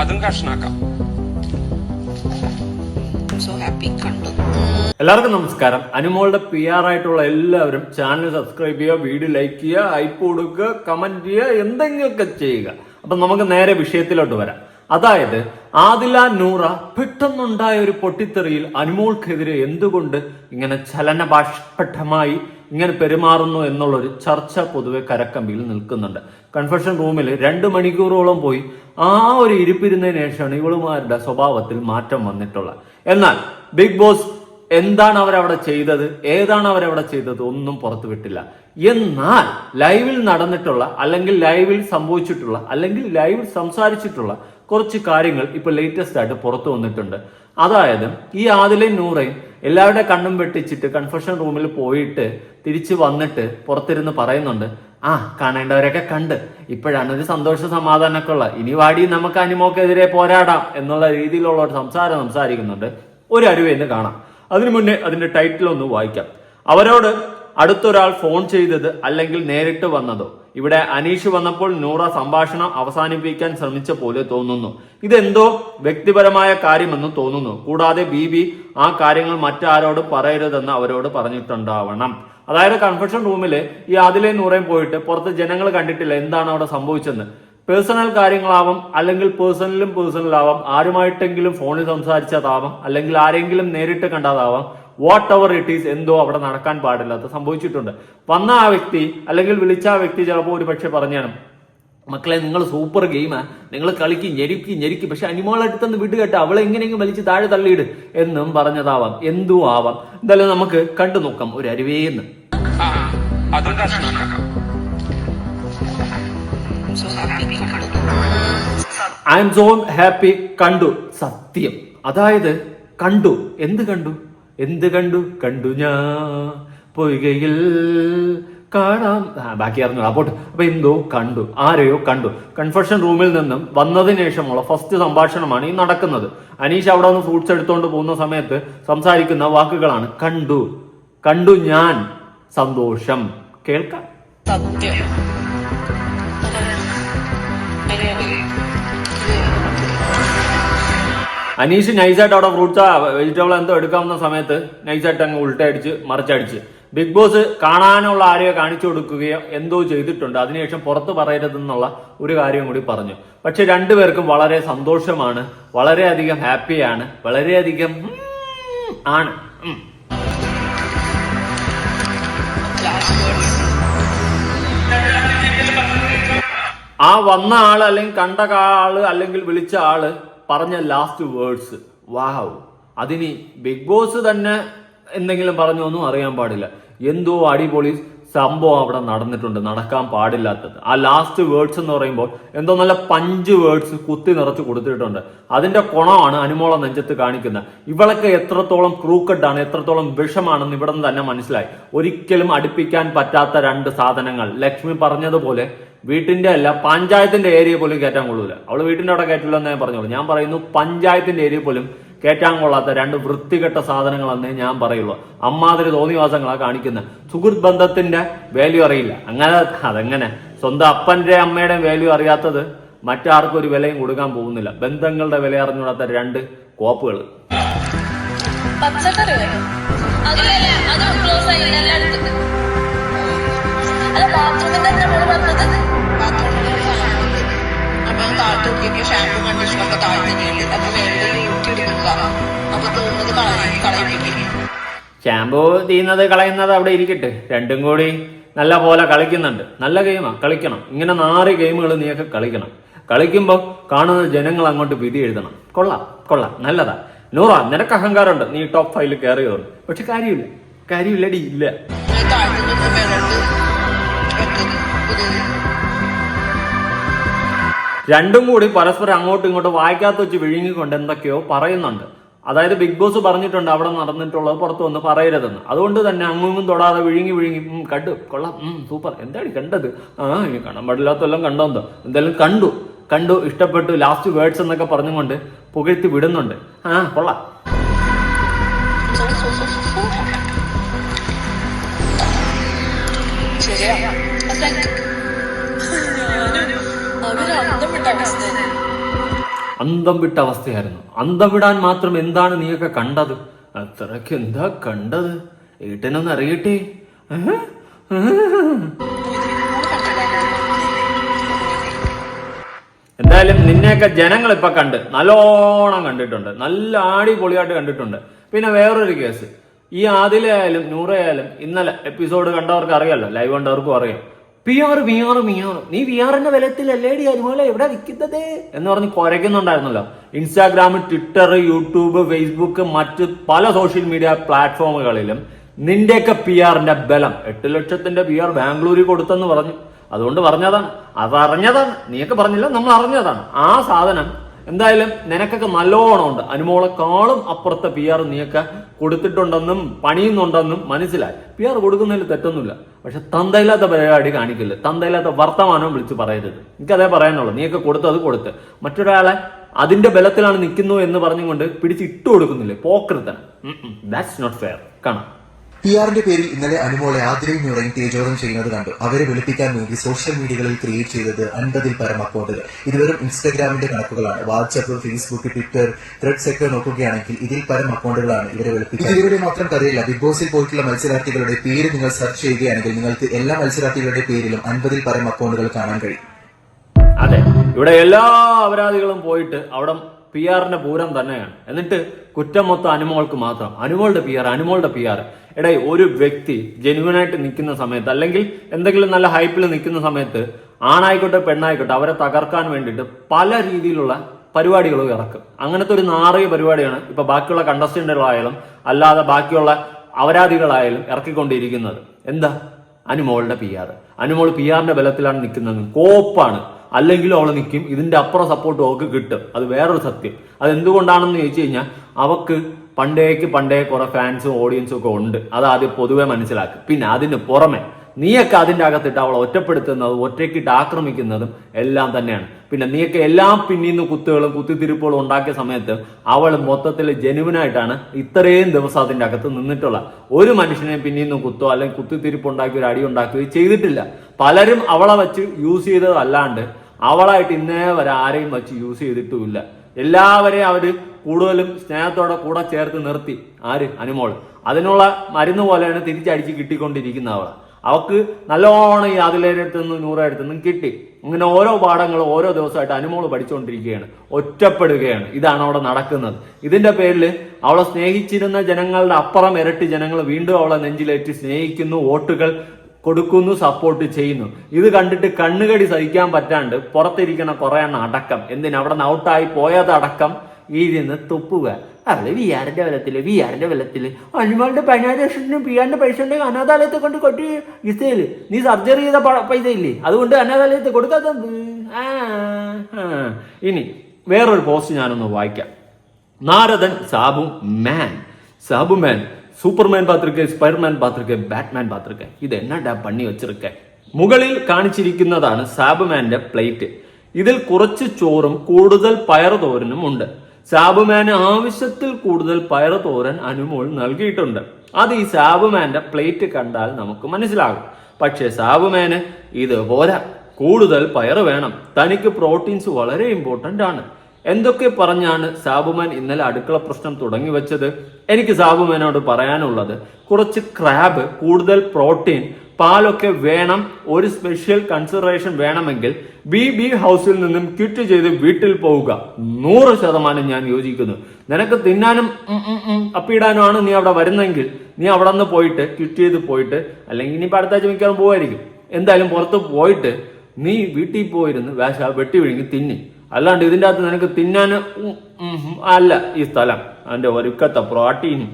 അതും കഷ്ണാക്കാം. So happy കണ്ടു. എല്ലാവർക്കും നമസ്കാരം. അനുമോളുടെ പി ആർ ആയിട്ടുള്ള എല്ലാവരും ചാനൽ സബ്സ്ക്രൈബ് ചെയ്യുക വീഡിയോ ലൈക്ക് ചെയ്യുക ഹൈപ്പ് കൊടുക്കുക കമന്റ് ചെയ്യുക എന്തെങ്കിലുമൊക്കെ ചെയ്യുക. അപ്പൊ നമുക്ക് നേരെ വിഷയത്തിലോട്ട് വരാം. അതായത് ആദില നൂറ പെട്ടെന്നുണ്ടായ ഒരു പൊട്ടിത്തെറിയിൽ അനുമോൾക്കെതിരെ എന്തുകൊണ്ട് ഇങ്ങനെ ചലനഭാഷപ്പെട്ടമായി ഇങ്ങനെ പെരുമാറുന്നു എന്നുള്ളൊരു ചർച്ച പൊതുവെ കരക്കമ്പിയിൽ നിൽക്കുന്നുണ്ട്. കൺഫെഷൻ റൂമിൽ രണ്ട് മണിക്കൂറോളം പോയി ആ ഒരു ഇരിപ്പിരുന്നതിന് ശേഷമാണ് ഇവളുമാരുടെ സ്വഭാവത്തിൽ മാറ്റം വന്നിട്ടുള്ളത്. എന്നാൽ ബിഗ് ബോസ് എന്താണ് അവരവിടെ ചെയ്തത്? ഏതാണ് അവരവിടെ ചെയ്തത്? ഒന്നും പുറത്തു വിട്ടില്ല. എന്നാൽ ലൈവിൽ നടന്നിട്ടുള്ള അല്ലെങ്കിൽ ലൈവിൽ സംഭവിച്ചിട്ടുള്ള അല്ലെങ്കിൽ ലൈവിൽ സംസാരിച്ചിട്ടുള്ള കുറച്ച് കാര്യങ്ങൾ ഇപ്പൊ ലേറ്റസ്റ്റ് ആയിട്ട് പുറത്തു വന്നിട്ടുണ്ട്. അതായത് ഈ ആദിലയും നൂറയും എല്ലാവരുടെ കണ്ണും വെട്ടിച്ചിട്ട് കൺഫെഷൻ റൂമിൽ പോയിട്ട് തിരിച്ചു വന്നിട്ട് പുറത്തിരുന്ന് പറയുന്നുണ്ട് ആ കാണേണ്ടവരൊക്കെ കണ്ട്. ഇപ്പോഴാണ് ഒരു സന്തോഷ സമാധാനമൊക്കെ ഉള്ള ഇനി വാടി നമുക്ക് അനിമോക്കെതിരെ പോരാടാം എന്നുള്ള രീതിയിലുള്ള ഒരു സംസാരം സംസാരിക്കുന്നുണ്ട്. ഒരു അരുവെന്ന് കാണാം. അതിനു മുന്നേ അതിന്റെ ടൈറ്റിൽ ഒന്ന് വായിക്കാം. അവരോട് അടുത്തൊരാൾ ഫോൺ ചെയ്തത് അല്ലെങ്കിൽ നേരിട്ട് വന്നതോ? ഇവിടെ അനീഷ് വന്നപ്പോൾ നൂറ സംഭാഷണം അവസാനിപ്പിക്കാൻ ശ്രമിച്ച പോലെ തോന്നുന്നു. ഇതെന്തോ വ്യക്തിപരമായ കാര്യമെന്ന് തോന്നുന്നു. കൂടാതെ ബി ബി ആ കാര്യങ്ങൾ മറ്റാരോട് പറയരുതെന്ന് അവരോട് പറഞ്ഞിട്ടുണ്ടാവണം. അതായത് കൺഫെഷൻ റൂമിൽ ഈ അതിലെ നൂറയും പോയിട്ട് പുറത്ത് ജനങ്ങൾ കണ്ടിട്ടില്ല എന്താണ് അവിടെ സംഭവിച്ചെന്ന്. പേഴ്സണൽ കാര്യങ്ങളാവാം അല്ലെങ്കിൽ പേഴ്സണലും പേഴ്സണലാവാം ആരുമായിട്ടെങ്കിലും ഫോണിൽ സംസാരിച്ചതാവാം അല്ലെങ്കിൽ ആരെങ്കിലും നേരിട്ട് കണ്ടതാവാം. വാട്ട് എവർ ഇറ്റ് ഈസ് എന്തോ അവിടെ നടക്കാൻ പാടില്ല. അത് സംഭവിച്ചിട്ടുണ്ട്. വന്ന ആ വ്യക്തി അല്ലെങ്കിൽ വിളിച്ച ആ വ്യക്തി ചിലപ്പോൾ ഒരു പക്ഷെ പറഞ്ഞാണ് മക്കളെ നിങ്ങൾ സൂപ്പർ ഗെയിമാ നിങ്ങൾ കളിക്ക് ഞെരുക്കി ഞെരുക്കി. പക്ഷെ അനിമോളടുത്തെന്ന് വിട്ട് കേട്ടോ അവളെ എങ്ങനെയെങ്കിലും വലിച്ച് താഴെ തള്ളിയിട് എന്നും പറഞ്ഞതാവാം. എന്തു ആവാം. എന്തായാലും നമുക്ക് കണ്ടു നോക്കാം ഒരു അരുവേന്ന് ഐ എം സോ ഹാപ്പി കണ്ടു. സത്യം. അതായത് കണ്ടു. എന്ത് കണ്ടു? എന്ത് കണ്ടു? കണ്ടു ഞാൻ. പൊയ്കയിൽ കാണാം. ബാക്കി അറിഞ്ഞു അപ്പോട്ട് അപ്പൊ എന്തോ കണ്ടു. ആരെയോ കണ്ടു. കൺഫെഷൻ റൂമിൽ നിന്നും വന്നതിന് ശേഷമുള്ള ഫസ്റ്റ് സംഭാഷണമാണ് ഈ നടക്കുന്നത്. അനീഷ് അവിടെ നിന്ന് ഫ്രൂട്ട്സ് എടുത്തുകൊണ്ട് പോകുന്ന സമയത്ത് സംസാരിക്കുന്ന വാക്കുകളാണ് കണ്ടു. കണ്ടു ഞാൻ. സന്തോഷം. കേൾക്കാം. സത്യം. അനീഷ് നൈസായിട്ട് അവിടെ ഫ്രൂട്ട്സ് വെജിറ്റബിൾ എന്തോ എടുക്കാവുന്ന സമയത്ത് നൈസായിട്ട് അങ്ങ് ഉൾട്ടടിച്ച് മറിച്ചടിച്ച്. ബിഗ് ബോസ് കാണാനുള്ള ആരെയോ കാണിച്ചു കൊടുക്കുകയോ എന്തോ ചെയ്തിട്ടുണ്ട്. അതിനുശേഷം പുറത്ത് പറയരുതെന്നുള്ള ഒരു കാര്യം കൂടി പറഞ്ഞു. പക്ഷെ രണ്ടുപേർക്കും വളരെ സന്തോഷമാണ്. വളരെയധികം ഹാപ്പിയാണ്. വളരെയധികം ആണ്. ആ വന്ന ആൾ അല്ലെങ്കിൽ കണ്ട ആൾ അല്ലെങ്കിൽ വിളിച്ച ആൾ പറഞ്ഞ ലാസ്റ്റ് വേർഡ്സ് വാവ് അതിന് ബിഗ് ബോസ് തന്നെ എന്തെങ്കിലും പറഞ്ഞൊന്നും അറിയാൻ പാടില്ല. എന്തോ അടിപൊളി സംഭവം അവിടെ നടന്നിട്ടുണ്ട്. നടക്കാൻ പാടില്ലാത്തത്. ആ ലാസ്റ്റ് വേർഡ്സ് എന്ന് പറയുമ്പോൾ എന്തോ നല്ല പഞ്ച് വേർഡ്സ് കുത്തി നിറച്ച് കൊടുത്തിട്ടുണ്ട്. അതിന്റെ കുണമാണ് അനുമോള നെഞ്ചത്ത് കാണിക്കുന്നത്. ഇവളൊക്കെ എത്രത്തോളം ക്രൂക്കഡ് ആണ് എത്രത്തോളം വിഷമാണെന്ന് ഇവിടെ നിന്ന് തന്നെ മനസ്സിലായി. ഒരിക്കലും അടുപ്പിക്കാൻ പറ്റാത്ത രണ്ട് സാധനങ്ങൾ. ലക്ഷ്മി പറഞ്ഞതുപോലെ വീട്ടിന്റെ അല്ല പഞ്ചായത്തിന്റെ ഏരിയ പോലും കയറ്റാൻ കൊള്ളൂല. അവൾ വീട്ടിന്റെ അവിടെ കയറ്റില്ല ഞാൻ പറഞ്ഞോളൂ. ഞാൻ പറയുന്നു പഞ്ചായത്തിന്റെ ഏരിയ പോലും കയറ്റാൻ കൊള്ളാത്ത രണ്ട് വൃത്തികെട്ട സാധനങ്ങളെന്നേ ഞാൻ പറയുള്ളൂ. അമ്മാതിരി തോന്നിവാസങ്ങളാ കാണിക്കുന്നത് സുഹൃത്ത് ബന്ധത്തിന്റെ വാല്യൂ അറിയില്ല. അങ്ങനെ അതെങ്ങനെ? സ്വന്തം അപ്പന്റെ അമ്മയുടെ വാല്യൂ അറിയാത്തത് മറ്റാർക്കും ഒരു വിലയും കൊടുക്കാൻ പോകുന്നില്ല. ബന്ധങ്ങളുടെ വില അറിഞ്ഞുകൂടാത്ത രണ്ട് കോപ്പുകൾ അത് ബാത്റൂമിൽ തന്നെ പറഞ്ഞത് താഴത്ത് നോക്കിയപ്പോ ഷാമ്പു കണ്ടീഷനൊക്കെ താഴ്ത്തി വീട്ടിൽ അപ്പൊ വേണ്ടി ഊറ്റിയെടുക്കുക അപ്പൊ തോന്നുന്നത് കളയാൻ കളയിപ്പിക്കും ഷാമ്പു തീയുന്നത് കളയുന്നത് അവിടെ ഇരിക്കട്ടെ. രണ്ടും കൂടി നല്ല പോലെ കളിക്കുന്നുണ്ട്. നല്ല ഗെയിമാ കളിക്കണം. ഇങ്ങനെ നാല് ഗെയിമുകൾ നീയൊക്കെ കളിക്കണം. കളിക്കുമ്പോൾ കാണുന്ന ജനങ്ങൾ അങ്ങോട്ട് വിധി എഴുതണം. കൊള്ളാം കൊള്ളാം. നല്ലതാ. നൂറ നിനക്ക് അഹങ്കാരമുണ്ട്. നീ ടോപ്പ് ഫൈവിൽ കയറിയതുകൊണ്ട് പക്ഷെ കാര്യമില്ല. കാര്യമില്ലടി ഇല്ല. രണ്ടും കൂടി പരസ്പരം അങ്ങോട്ടും ഇങ്ങോട്ടും വായിക്കാത്ത വെച്ച് വിഴുങ്ങിക്കൊണ്ട് എന്തൊക്കെയോ പറയുന്നുണ്ട്. അതായത് ബിഗ് ബോസ് പറഞ്ഞിട്ടുണ്ട് അവിടെ നടന്നിട്ടുള്ളത് പുറത്ത് വന്ന് പറയരുതെന്ന്. അതുകൊണ്ട് തന്നെ അങ്ങും തൊടാതെ വിഴുങ്ങി വിഴുങ്ങി കണ്ട്. കൊള്ളാം. സൂപ്പർ. എന്താണ് കണ്ടത്? ആ ഇനി കാണാൻ പാടില്ലാത്തെല്ലാം കണ്ടോന്തോ എന്തായാലും കണ്ടു. കണ്ടു ഇഷ്ടപ്പെട്ടു. ലാസ്റ്റ് വേർഡ്സ് എന്നൊക്കെ പറഞ്ഞുകൊണ്ട് പുകഴ്ത്തി വിടുന്നുണ്ട്. ആ കൊള്ളാം. അന്തം വിട്ട അവസ്ഥയായിരുന്നു. അന്തം വിടാൻ മാത്രം എന്താണ് നീയൊക്കെ കണ്ടത്? അത്രയ്ക്ക് എന്താ കണ്ടത്? ഏട്ടനൊന്ന് അറിയട്ടെ? എന്തായാലും നിന്നെയൊക്കെ ജനങ്ങൾ ഇപ്പൊ കണ്ട് നല്ലോണം കണ്ടിട്ടുണ്ട്. നല്ല ആടി പൊളിയായിട്ട് കണ്ടിട്ടുണ്ട്. പിന്നെ വേറൊരു കേസ്. ഈ ആദിലയായാലും നൂറയായാലും ഇന്നലെ എപ്പിസോഡ് കണ്ടവർക്ക് അറിയാലോ ലൈവ് കണ്ടവർക്കും അറിയാം. P R V R V R നീ വി ആറിന്റെ ബലത്തിലല്ലേടി അതുപോലെ എവിടെ വിൽക്കുന്നത്? എന്ന് പറഞ്ഞ് കുരയ്ക്കുന്നുണ്ടായിരുന്നല്ലോ. ഇൻസ്റ്റാഗ്രാം ട്വിറ്റർ യൂട്യൂബ് ഫേസ്ബുക്ക് മറ്റ് പല സോഷ്യൽ മീഡിയ പ്ലാറ്റ്ഫോമുകളിലും നിന്റെയൊക്കെ പി ആറിന്റെ ബലം എട്ട് ലക്ഷത്തിന്റെ പി ആർ ബാംഗ്ലൂരിൽ കൊടുത്തെന്ന് പറഞ്ഞു. അതുകൊണ്ട് പറഞ്ഞതാണ്. അതറിഞ്ഞതാണ്. നീയൊക്കെ പറഞ്ഞില്ല നമ്മൾ അറിഞ്ഞതാണ് ആ സാധനം എന്തായാലും നിനക്കൊക്കെ നല്ലോണം ഉണ്ട് അനുമോളെക്കാളും അപ്പുറത്തെ പി ആർ നീയൊക്കെ കൊടുത്തിട്ടുണ്ടെന്നും പണിയുന്നുണ്ടെന്നും മനസ്സിലായി. പി ആർ കൊടുക്കുന്നതിൽ തെറ്റൊന്നുമില്ല. പക്ഷെ തന്തയില്ലാത്ത പരിപാടി കാണിക്കില്ല തന്തയില്ലാത്ത വർത്തമാനം വിളിച്ച് പറയരുത്. എനിക്കതേ പറയാനുള്ളൂ. നീയൊക്കെ കൊടുത്തത് കൊടുത്ത്. മറ്റൊരാളെ അതിന്റെ ബലത്തിലാണ് നിൽക്കുന്നു എന്ന് പറഞ്ഞുകൊണ്ട് പിടിച്ച് ഇട്ടു കൊടുക്കുന്നില്ലേ? പോക്കരുത്തൻ ദാറ്റ്സ് നോട്ട് ഫെയർ കാണാം. പി ആറിന്റെ പേരിൽ ഇന്നലെ അനുമോളെ ആതിരയും നുറയും തേജോധം ചെയ്യുന്നത് കണ്ടു. അവരെ വെളുപ്പിക്കാൻ വേണ്ടി സോഷ്യൽ മീഡിയകളിൽ ക്രിയേറ്റ് ചെയ്തത് അൻപതിൽ പരം അക്കൗണ്ടുകൾ ഇതുവരും ഇൻസ്റ്റാഗ്രാമിന്റെ കണക്കുകളാണ്. വാട്സ്ആപ്പ് ഫേസ്ബുക്ക് ട്വിറ്റർ ത്രെഡ്സ് ഒക്കെ നോക്കുകയാണെങ്കിൽ ഇതിൽ പരം അക്കൗണ്ടുകളാണ് ഇവരെ വെളുപ്പിക്കുന്നത് ഇവരുടെ മാത്രം കഥയില്ല. ബിഗ് ബോസിൽ പോയിട്ടുള്ള മത്സരാർത്ഥികളുടെ പേര് നിങ്ങൾ സെർച്ച് ചെയ്യുകയാണെങ്കിൽ നിങ്ങൾക്ക് എല്ലാ മത്സരാർത്ഥികളുടെ പേരിലും അൻപതിൽ പരം അക്കൗണ്ടുകൾ കാണാൻ കഴിയും. അതെ. ഇവിടെ എല്ലാ അപരാധികളും പോയിട്ട് അവിടെ പി ആറിന്റെ പൂരം തന്നെയാണ്. എന്നിട്ട് കുറ്റം മൊത്തം അനുമോൾക്ക് മാത്രം. അനുമോളുടെ പി ആർ അനുമോളുടെ പി ആർ എടേ ഒരു വ്യക്തി ജെനുവനായിട്ട് നിൽക്കുന്ന സമയത്ത് അല്ലെങ്കിൽ എന്തെങ്കിലും നല്ല ഹൈപ്പിൽ നിൽക്കുന്ന സമയത്ത് ആണായിക്കോട്ടെ പെണ്ണായിക്കോട്ടെ അവരെ തകർക്കാൻ വേണ്ടിയിട്ട് പല രീതിയിലുള്ള പരിപാടികളും ഇറക്കും. അങ്ങനത്തെ ഒരു നാറിയ പരിപാടിയാണ് ഇപ്പൊ ബാക്കിയുള്ള കണ്ടസ്റ്റന്റുകളായാലും അല്ലാതെ ബാക്കിയുള്ള അപരാധികളായാലും ഇറക്കിക്കൊണ്ടിരിക്കുന്നത്. എന്താ? അനുമോളുടെ പി ആർ അനുമോൾ പി ആറിന്റെ ബലത്തിലാണ് നിൽക്കുന്നത് കോപ്പാണ്. അല്ലെങ്കിൽ അവൾ നിൽക്കും ഇതിന്റെ അപ്പുറം സപ്പോർട്ട് അവൾക്ക് കിട്ടും. അത് വേറൊരു സത്യം. അത് എന്തുകൊണ്ടാണെന്ന് ചോദിച്ചു കഴിഞ്ഞാൽ അവക്ക് പണ്ടേക്ക് പണ്ടേ കുറെ ഫാൻസും ഓഡിയൻസും ഒക്കെ ഉണ്ട്. അത് ആദ്യം പൊതുവെ മനസ്സിലാക്കും. പിന്നെ അതിന് പുറമെ നീയൊക്കെ അതിന്റെ അകത്തിട്ട് അവളെ ഒറ്റപ്പെടുത്തുന്നതും ഒറ്റയ്ക്കിട്ട് ആക്രമിക്കുന്നതും എല്ലാം തന്നെയാണ്. പിന്നെ നീയൊക്കെ എല്ലാം പിന്നീന്ന് കുത്തുകളും കുത്തിത്തിരിപ്പുകളും ഉണ്ടാക്കിയ സമയത്ത് അവൾ മൊത്തത്തിൽ ജനുവിനായിട്ടാണ് ഇത്രയും ദിവസം അതിന്റെ അകത്ത് നിന്നിട്ടുള്ള. ഒരു മനുഷ്യനെ പിന്നീന്ന് കുത്തോ അല്ലെങ്കിൽ കുത്തിത്തിരിപ്പ് ഉണ്ടാക്കി ഒരു അടി ഉണ്ടാക്കുകയോ ചെയ്തിട്ടില്ല. പലരും അവളെ വെച്ച് യൂസ് ചെയ്തതല്ലാണ്ട് അവളായിട്ട് ഇന്നേ വരെ ആരെയും വച്ച് യൂസ് ചെയ്തിട്ടുമില്ല. എല്ലാവരെയും അവർ കൂടുതലും സ്നേഹത്തോടെ കൂടെ ചേർത്ത് നിർത്തി. ആര്? അനുമോൾ. അതിനുള്ള മരുന്ന് പോലെയാണ് തിരിച്ചടിച്ച് കിട്ടിക്കൊണ്ടിരിക്കുന്ന അവൾ. അവക്ക് നല്ലോണം ഈ അതിലേരടുത്ത് നിന്നും നൂറടുത്തു നിന്നും കിട്ടി. ഇങ്ങനെ ഓരോ പാഠങ്ങളും ഓരോ ദിവസമായിട്ട് അനുമോൾ പഠിച്ചുകൊണ്ടിരിക്കുകയാണ് ഒറ്റപ്പെടുകയാണ്. ഇതാണ് അവിടെ നടക്കുന്നത്. ഇതിന്റെ പേരിൽ അവളെ സ്നേഹിച്ചിരുന്ന ജനങ്ങളുടെ അപ്പുറം ഇരട്ടി ജനങ്ങൾ വീണ്ടും അവളെ നെഞ്ചിലേറ്റി സ്നേഹിക്കുന്നു. വോട്ടുകൾ കൊടുക്കുന്നു സപ്പോർട്ട് ചെയ്യുന്നു. ഇത് കണ്ടിട്ട് കണ്ണുകടി സഹിക്കാൻ പറ്റാണ്ട് പുറത്തിരിക്കണ കുറെ എണ്ണം അടക്കം. എന്തിനാ? അവിടെ നിന്ന് ഔട്ടായി പോയതടക്കം നിന്ന് തുപ്പുക. അവൾ വി ആറിന്റെ ബലത്തിൽ വി ആറിന്റെ ബലത്തിൽ. അനുമാളുടെ പതിനായിരം പി ആറിന്റെ പൈസ ഉണ്ടെങ്കിൽ അനാഥാലയത്തെ കൊണ്ട് കൊട്ടി ഇസയിൽ നീ സർജറി ചെയ്ത പൈസ ഇല്ലേ? അതുകൊണ്ട് അനാഥാലയത്തെ കൊടുക്കാത്ത. ഇനി വേറൊരു പോസ്റ്റ് ഞാനൊന്ന് വായിക്കാം. Naradan Sabu man Sabu man Superman பார்த்துருக்கேன் സ്പൈഡർമാൻ பார்த்துருக்கேன் ബാറ്റ്മാൻ பார்த்துருக்கேன் ഇത് എന്നാടാ പണി വെച്ചിരിക്കെ? മുകളിൽ കാണിച്ചിരിക്കുന്നതാണ് സാബുമാന്റെ പ്ലേറ്റ്. ഇതിൽ കുറച്ച് ചോറും കൂടുതൽ പയറുതോരനും ഉണ്ട്. സാബുമാന് ആവശ്യത്തിൽ കൂടുതൽ പയറുതോരൻ അനുമോൾ നൽകിയിട്ടുണ്ട്. അത് ഈ സാബുമാന്റെ പ്ലേറ്റ് കണ്ടാൽ നമുക്ക് മനസ്സിലാകും. പക്ഷേ സാബുമാന് ഇത് പോരാ കൂടുതൽ പയറ് വേണം. തനിക്ക് പ്രോട്ടീൻസ് വളരെ ഇമ്പോർട്ടന്റ് ആണ്. എന്തൊക്കെ പറഞ്ഞാണ് സാബുമാൻ ഇന്നലെ അടുക്കള പ്രശ്നം തുടങ്ങി വെച്ചത്? എനിക്ക് സാബുമാനോട് പറയാനുള്ളത് കുറച്ച് ക്രാബ് കൂടുതൽ പ്രോട്ടീൻ പാലൊക്കെ വേണം ഒരു സ്പെഷ്യൽ കൺസിഡറേഷൻ വേണമെങ്കിൽ ബി ബി ഹൗസിൽ നിന്നും ക്വിറ്റ് ചെയ്ത് വീട്ടിൽ പോവുക. നൂറ് ശതമാനം ഞാൻ യോജിക്കുന്നു. നിനക്ക് തിന്നാനും അപ്പിടാനുമാണ് നീ അവിടെ വരുന്നെങ്കിൽ നീ അവിടെ നിന്ന് പോയിട്ട് ക്വിറ്റ് ചെയ്ത് പോയിട്ട് അല്ലെങ്കിൽ ഇനിയിപ്പോൾ അടുത്ത ആഴ്ച മിക്കവാറും പോവായിരിക്കും. എന്തായാലും പുറത്ത് പോയിട്ട് നീ വീട്ടിൽ പോയിരുന്ന് വേഷ വെട്ടി വിഴുങ്ങി തിന്നി. അല്ലാണ്ട് ഇതിന്റെ അകത്ത് നിനക്ക് തിന്നാൻ അല്ല ഈ സ്ഥലം. അതിന്റെ ഒരുക്കത്തെ പ്രോട്ടീനും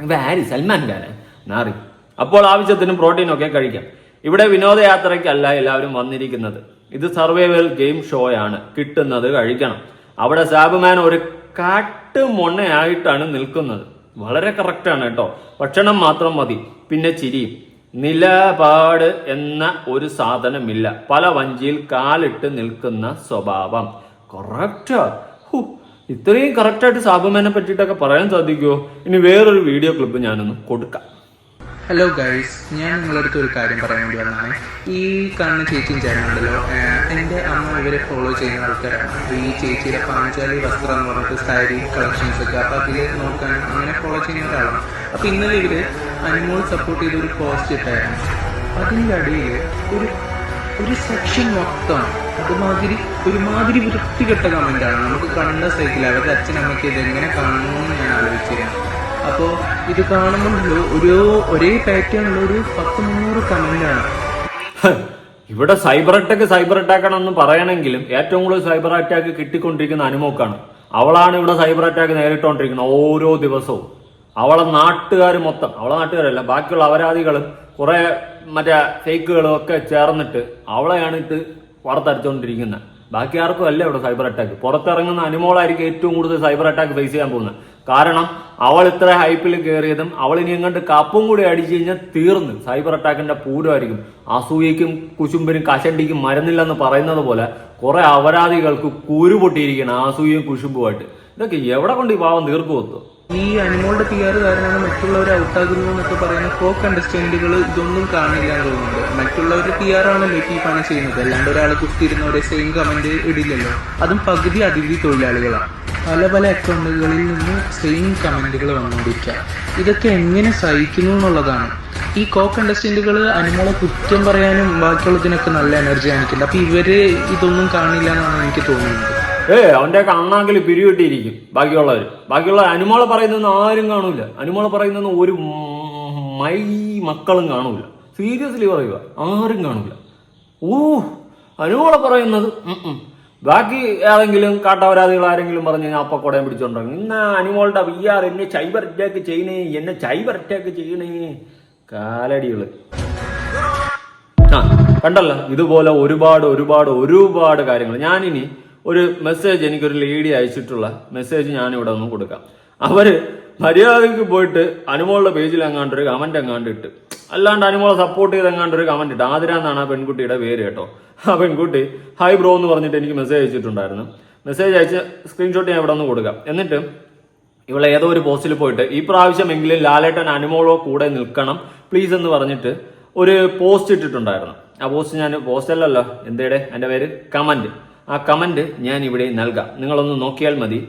വാരി സൽമാൻ ഖാന് നാറി അപ്പോൾ ആവശ്യത്തിന് പ്രോട്ടീൻ ഒക്കെ കഴിക്കാം. ഇവിടെ വിനോദയാത്രയ്ക്കല്ല എല്ലാവരും വന്നിരിക്കുന്നത്. ഇത് സർവൈവൽ ഗെയിം ഷോയാണ് കിട്ടുന്നത് കഴിക്കണം. അവിടെ സാബുമാൻ ഒരു കാട്ട് മൊണ്ണയായിട്ടാണ് നിൽക്കുന്നത്. വളരെ കറക്റ്റാണ് കേട്ടോ. ഭക്ഷണം മാത്രം മതി. പിന്നെ ചിരിയും നിലപാട് എന്ന ഒരു സാധനമില്ല. പല വഞ്ചിയിൽ കാലിട്ട് നിൽക്കുന്ന സ്വഭാവം. കറക്റ്റാ ഹു, ഇത്രയും കറക്റ്റായിട്ട് സാബുമാനെ പറ്റിയിട്ടൊക്കെ പറയാൻ സാധിക്കുമോ ഇനി വേറൊരു വീഡിയോ ക്ലിപ്പ് ഞാനൊന്ന് കൊടുക്കാം. ഹലോ ഗൈസ് ഞാൻ നിങ്ങളുടെ അടുത്ത് ഒരു കാര്യം പറയാൻ വേണ്ടി വന്നതാണ്. ഈ കാണുന്ന ചേച്ചിയും ചേട്ടനുണ്ടല്ലോ എന്റെ അമ്മ ഇവരെ ഫോളോ ചെയ്യുന്ന ആൾക്കാരാണ്. അപ്പോൾ ഈ ചേച്ചിയുടെ പാഞ്ചാലി വസ്ത്രം എന്ന് പറഞ്ഞിട്ട് സാരി കളക്ഷൻസ് ഒക്കെ അപ്പോൾ അതിൽ നോക്കാൻ അങ്ങനെ ഫോളോ ചെയ്യുന്ന ഒരാളാണ്. അപ്പോൾ ഇന്നലെ ഇവർ അനുമോൾ സപ്പോർട്ട് ചെയ്ത ഒരു പോസ്റ്റ് ഇട്ടായിരുന്നു. അതിന്റെ അടിയിൽ ഒരു ഒരു സെക്ഷൻ മൊത്തം അതുമാതിരി ഒരുമാതിരി വൃത്തികെട്ട കമന്റാണ് നമുക്ക് കണ്ട സൈക്കിൾ അവരുടെ അച്ഛനമ്മയ്ക്ക് ഇത് എങ്ങനെ കാണണമെന്ന് ഞാൻ ആലോചിച്ചിരുന്നു അപ്പോൾ ഇത് കാണുമ്പോൾ ഒരു ഒരേ പാറ്റേണുള്ള ഒരു പത്ത് മുന്നൂറ് കമന്റാണ് ഇവിടെ സൈബർ അറ്റാക്ക് സൈബർ അറ്റാക്ക് ആണെന്ന് പറയണമെങ്കിലും ഏറ്റവും കൂടുതൽ സൈബർ അറ്റാക്ക് കിട്ടിക്കൊണ്ടിരിക്കുന്ന അനുമോക്കാണ്. അവളാണ് ഇവിടെ സൈബർ അറ്റാക്ക് നേരിട്ടുകൊണ്ടിരിക്കുന്നത് ഓരോ ദിവസവും. അവളെ നാട്ടുകാർ മൊത്തം അവളെ നാട്ടുകാരല്ല ബാക്കിയുള്ള അപരാധികളും കുറെ മറ്റേ ഫേക്കുകളും ഒക്കെ ചേർന്നിട്ട് അവളെയാണ് ഇത് വാർത്തടിച്ചുകൊണ്ടിരിക്കുന്നത് ബാക്കി ആർക്കും അല്ല ഇവിടെ സൈബർ അറ്റാക്ക് പുറത്തിറങ്ങുന്ന അനുമോളായിരിക്കും ഏറ്റവും കൂടുതൽ സൈബർ അറ്റാക്ക് ഫേസ് ചെയ്യാൻ പോകുന്നത് കാരണം അവൾ ഇത്ര ഹൈപ്പിൽ കയറിയതും അവൾ ഇനി എങ്ങോട്ട് കപ്പും കൂടി അടിച്ചു കഴിഞ്ഞാൽ തീർന്ന്. സൈബർ അറ്റാക്കിന്റെ പൂരമായിരിക്കും. അസൂയക്കും കുശുമ്പിനും കശണ്ടിക്കും മരുന്നില്ലെന്ന് പറയുന്നത് പോലെ കുറെ അപരാധികൾക്ക് കുരു പൊട്ടിയിരിക്കണം അസൂയയും കുശുമ്പുമായിട്ട്. ഇതൊക്കെ എവിടെ കൊണ്ട് ഈ പാവം തീർക്കു കൊത്തു ഈ അനിമോളുടെ പി ആർ കാരണമാണ് മറ്റുള്ളവരെ ഔട്ടാകുന്നു എന്നൊക്കെ പറയുന്ന കോ കണ്ടസ്റ്റന്റുകൾ ഇതൊന്നും കാണില്ല എന്ന് തോന്നുന്നുണ്ട്. മറ്റുള്ളവരുടെ പി ആർ ആണല്ലോ ഈ ചെയ്യുന്നത്. അല്ലാണ്ട് ഒരാൾ കുത്തിയിരുന്ന ഒരേ സെയിം കമന്റ് ഇടില്ലല്ലോ. അതും പകുതി അതിഥി തൊഴിലാളികളാണ് പല പല അക്കൗണ്ടുകളിൽ നിന്ന് സെയിം കമന്റുകൾ വന്നുകൊണ്ടിരിക്കുക ഇതൊക്കെ എങ്ങനെ സഹിക്കുന്നു എന്നുള്ളതാണ്. ഈ കോക്ക് കണ്ടസ്റ്റന്റുകൾ അനിമോളെ കുറ്റം പറയാനും ബാക്കിയുള്ളതിനൊക്കെ നല്ല എനർജി കാണിക്കുന്നുണ്ട്. അപ്പോൾ ഇവർ ഇതൊന്നും കാണില്ല എന്നാണ് എനിക്ക് തോന്നുന്നത്. ഏ അവന്റെ കണ്ണാങ്കിൽ പിരിവിട്ടിരിക്കും. ബാക്കിയുള്ളവർ ബാക്കിയുള്ള അനുമോളെ പറയുന്നൊന്നും ആരും കാണൂല. അനുമോളെ പറയുന്നൊന്നും ഒരു മൈ മക്കളും കാണൂല. സീരിയസ്ലി പറയുക ആരും കാണൂല. ഊ അനുമോളെ പറയുന്നത്. ബാക്കി ഏതെങ്കിലും കാട്ടവരാതികൾ ആരെങ്കിലും പറഞ്ഞു കഴിഞ്ഞാൽ അപ്പൊ കുടയും പിടിച്ചോണ്ടാകും ഇന്ന അനുമോളുടെ വി ആർ എന്നെ ചൈബർ അറ്റാക്ക് ചെയ്യണേ എന്നെ ചൈബർ അറ്റാക്ക് ചെയ്യണേ. കാലടികൾ. ആ കണ്ടല്ലോ? ഇതുപോലെ ഒരുപാട് ഒരുപാട് ഒരുപാട് കാര്യങ്ങൾ ഞാനിനി ഒരു മെസ്സേജ് എനിക്കൊരു ലേഡി അയച്ചിട്ടുള്ള മെസ്സേജ് ഞാൻ ഇവിടെ ഒന്ന് കൊടുക്കാം. അവർ മര്യാദയ്ക്ക് പോയിട്ട് അനുമോളുടെ പേജിൽ എങ്ങാണ്ട് ഒരു കമന്റ് എങ്ങാണ്ട് ഇട്ട്. അല്ലാണ്ട് അനുമോളെ സപ്പോർട്ട് ചെയ്ത് എങ്ങാണ്ട് ഒരു കമന്റ് ഇട്ട്. ആതിര എന്നാണ് ആ പെൺകുട്ടിയുടെ പേര് കേട്ടോ. ആ പെൺകുട്ടി ഹൈ ബ്രോ എന്ന് പറഞ്ഞിട്ട് എനിക്ക് മെസ്സേജ് അയച്ചിട്ടുണ്ടായിരുന്നു. മെസ്സേജ് അയച്ച് സ്ക്രീൻഷോട്ട് ഞാൻ ഇവിടെ ഒന്ന് കൊടുക്കാം. എന്നിട്ട് ഇവളെ ഏതോ ഒരു പോസ്റ്റിൽ പോയിട്ട് ഈ പ്രാവശ്യമെങ്കിലും ലാലേട്ടൻ അനുമോളോ കൂടെ നിൽക്കണം പ്ലീസ് എന്ന് പറഞ്ഞിട്ട് ഒരു പോസ്റ്റ് ഇട്ടിട്ടുണ്ടായിരുന്നു. ആ പോസ്റ്റ് ഞാൻ പോസ്റ്റ് അല്ലല്ലോ എന്തേടെ? എന്റെ പേര്? കമന്റ് ആ കമന്റ് ഞാൻ ഇവിടെ നൽകാം. നിങ്ങളൊന്ന് നോക്കിയാൽ മതി.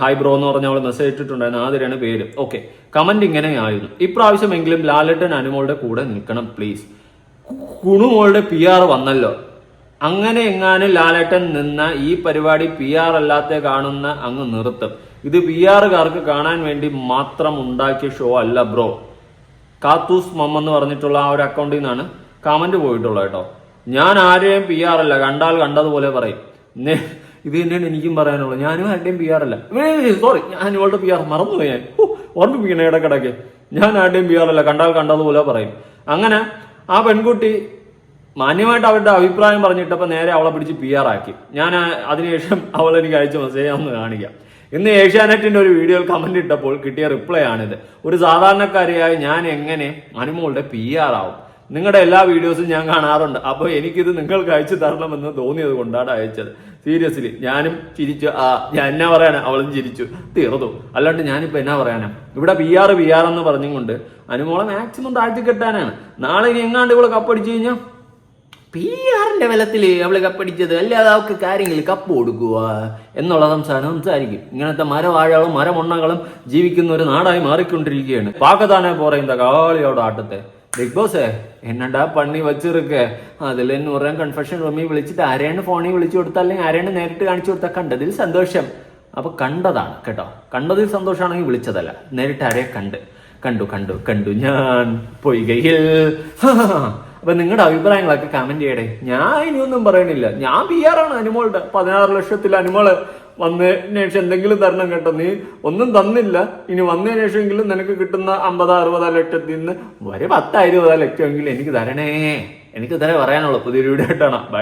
ഹായ് ബ്രോ എന്ന് പറഞ്ഞ അവൾ മെസ്സേജ് ഇട്ടിട്ടുണ്ടായിരുന്നു. ആതിരാണ് പേര്. ഓക്കെ. കമന്റ് ഇങ്ങനെ ആയിരുന്നു ഇപ്രാവശ്യമെങ്കിലും ലാലട്ടൻ അനുമോളുടെ കൂടെ നിൽക്കണം പ്ലീസ് കുണുമോളുടെ പി ആർ വന്നല്ലോ. അങ്ങനെ എങ്ങാനും ലാലേട്ടൻ നിന്ന ഈ പരിപാടി പി ആർ അല്ലാത്ത കാണുന്ന അങ്ങ് നിർത്തും. ഇത് പി ആറുകാർക്ക് കാണാൻ വേണ്ടി മാത്രം ഉണ്ടാക്കിയ ഷോ അല്ല ബ്രോ. കാത്തൂസ് മമ്മ എന്ന് പറഞ്ഞിട്ടുള്ള ആ ഒരു അക്കൗണ്ടിൽ നിന്നാണ് കമന്റ് പോയിട്ടുള്ളത് കേട്ടോ. ഞാൻ ആരെയും പി ആർ അല്ല. കണ്ടാൽ കണ്ടതുപോലെ പറയും. ഇത് തന്നെയാണ് എനിക്കും പറയാനുള്ളത്. ഞാനും ആരുടെയും പി ആർ അല്ല. സോറി ഞാൻ ഇവളുടെ പി ആർ മറന്നുപോയി ഞാൻ. ഓർമ്മിപ്പിക്കണേ ഇടക്കിടക്ക്. ഞാൻ ആരുടെയും പി ആർ അല്ല. കണ്ടാൽ കണ്ടതുപോലെ പറയും. അങ്ങനെ ആ പെൺകുട്ടി മാന്യമായിട്ട് അവരുടെ അഭിപ്രായം പറഞ്ഞിട്ടപ്പോൾ നേരെ അവളെ പിടിച്ച് പി ആർ ആക്കി. ഞാൻ അതിനുശേഷം അവൾ എനിക്ക് അയച്ച മെസ്സേജ് ഒന്ന് കാണിക്കാം. ഇന്ന് ഏഷ്യാനെറ്റിന്റെ ഒരു വീഡിയോയിൽ കമന്റ് ഇട്ടപ്പോൾ കിട്ടിയ റിപ്ലൈ ആണിത്. ഒരു സാധാരണക്കാരിയായി ഞാൻ എങ്ങനെ അനുമോളുടെ പി ആർ ആവും? നിങ്ങളുടെ എല്ലാ വീഡിയോസും ഞാൻ കാണാറുണ്ട്. അപ്പോൾ എനിക്കിത് നിങ്ങൾക്ക് അയച്ചു തരണമെന്ന് തോന്നിയത് കൊണ്ടാണ് അയച്ചത്. സീരിയസ്ലി ഞാനും ചിരിച്ചു. ആ ഞാൻ എന്നാ പറയാനാ? അവളും ചിരിച്ചു. തീർന്നു. അല്ലാണ്ട് ഞാനിപ്പോ എന്നാ പറയാനാ? ഇവിടെ പി ആർ പി ആർ എന്ന് പറഞ്ഞുകൊണ്ട് അനുമോളെ മാക്സിമം താഴ്ത്തി കെട്ടാനാണ്. നാളെ ഇനി എങ്ങാണ്ട് ഇവൾ കപ്പടിച്ചു കഴിഞ്ഞാൽ പി ആറിന്റെ ബലത്തിൽ അവൾ കപ്പടിച്ചത് അല്ലാതെ അവൾക്ക് കാര്യങ്ങൾ കപ്പ് കൊടുക്കുക എന്നുള്ള സംസാരം സംസാരിക്കും. ഇങ്ങനത്തെ മരവാഴകളും മരമൊണ്ണകളും ജീവിക്കുന്ന ഒരു നാടായി മാറിക്കൊണ്ടിരിക്കുകയാണ്. പാകത്താനെ പോറയുന്ന കാളിയോട് ആട്ടത്തെ? ബിഗ് ബോസ് എന്നടാ പണി വച്ചിരിക്ക. അതിൽ പറയാൻ കൺഫെഷൻ റൂമിൽ വിളിച്ചിട്ട് ആരെയാണ് ഫോണിൽ വിളിച്ചു കൊടുത്താൽ അല്ലെങ്കിൽ ആരെയാണ് നേരിട്ട് കാണിച്ചു കൊടുത്താൽ കണ്ടതിൽ സന്തോഷം. അപ്പൊ കണ്ടതാണ് കേട്ടോ. കണ്ടതിൽ സന്തോഷമാണെങ്കിൽ വിളിച്ചതല്ല. നേരിട്ട് ആരെ കണ്ട്. കണ്ടു കണ്ടു കണ്ടു. ഞാൻ പൊയ്കയിൽ. അപ്പൊ നിങ്ങളുടെ അഭിപ്രായങ്ങളൊക്കെ കമന്റ് ചെയ്യടേ. ഞാൻ ഇനിയൊന്നും പറയണില്ല. ഞാൻ പി ആർ ആണ് അനുമോളുടെ. പതിനാറ് ലക്ഷത്തിൽ അനുമോൾ വന്നതിന് ശേഷം എന്തെങ്കിലും തരണം കേട്ടോ. നീ ഒന്നും തന്നില്ല. ഇനി വന്നതിന് ശേഷമെങ്കിലും നിനക്ക് കിട്ടുന്ന അമ്പത് അറുപതാ ലക്ഷത്തിൽ നിന്ന് ഒരു പത്താ ഇരുപതാ ലക്ഷമെങ്കിലും എനിക്ക് തരണേ. എനിക്ക് തരേ പറയാനുള്ളൂ. പുതിയൊരു വീഡിയോ ആയിട്ടാണ്. ബൈ